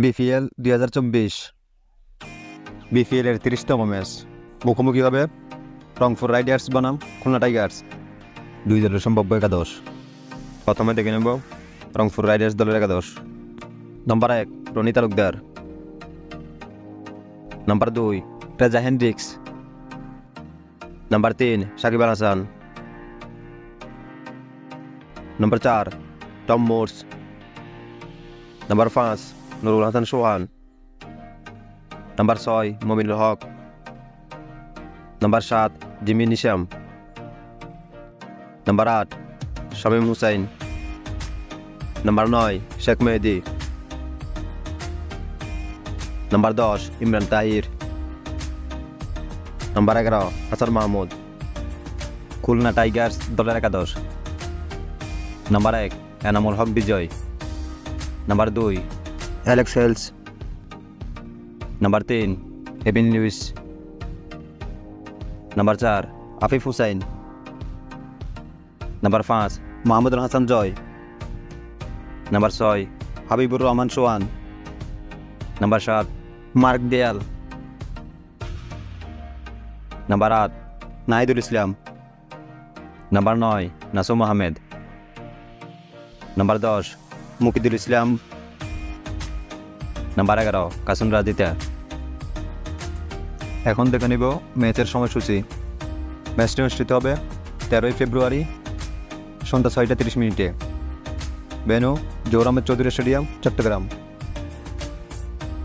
BPL দুই হাজার চব্বিশ। বিপিএল এর তিরিশতম ম্যাচ। মুখোমুখি হবে রংপুর রাইডার্স বনাম খুলনা টাইগার্স। দুই দলের সম্ভাব্য একাদশ। প্রথমে দেখে নেব রংপুর রাইডার্স দলের একাদশ। নম্বর এক, রনি তালুকদার। নম্বর দুই, রেজা হেন্ড্রিক্স নম্বর তিন, সাকিব আল হাসান। নম্বর চার, টম মোর্স। নম্বর পাঁচ নুরুল হাসান সোহান নম্বর ছয় মমিনুল হক নম্বর সাত জিমি নিশাম নম্বর আট শামীম হুসাইন নম্বর নয় শেখ মেহেদি নম্বর দশ ইমরান তাহির নম্বর এগারো হাসান মাহমুদ খুলনা টাইগার্স দলের একাদশ নম্বর এক এনামুল হক বিজয় নম্বর দুই অ্যালেক্স হেলস নম্বর তিন এবিন লুইস নম্বর চার আফিফ হুসাইন নম্বর পাঁচ মাহমুদুল হাসান জয় নম্বর ছয় হাবিবুর রহমান সোহান নম্বর সাত মার্ক দেয়াল নম্বর আট নাহিদুল ইসলাম নম্বর নয় নাসুম আহমেদ নম্বর দশ মুকিদুল ইসলাম নাম্বার এগারো কাসুন রাজিতা এখন দেখে নিব ম্যাচের সময়সূচি। ম্যাচটি অনুষ্ঠিত হবে তেরোই ফেব্রুয়ারি সন্ধ্যা ছয়টা তিরিশ মিনিটে। বেনু জোরামের চৌধুরী স্টেডিয়াম, চট্টগ্রাম।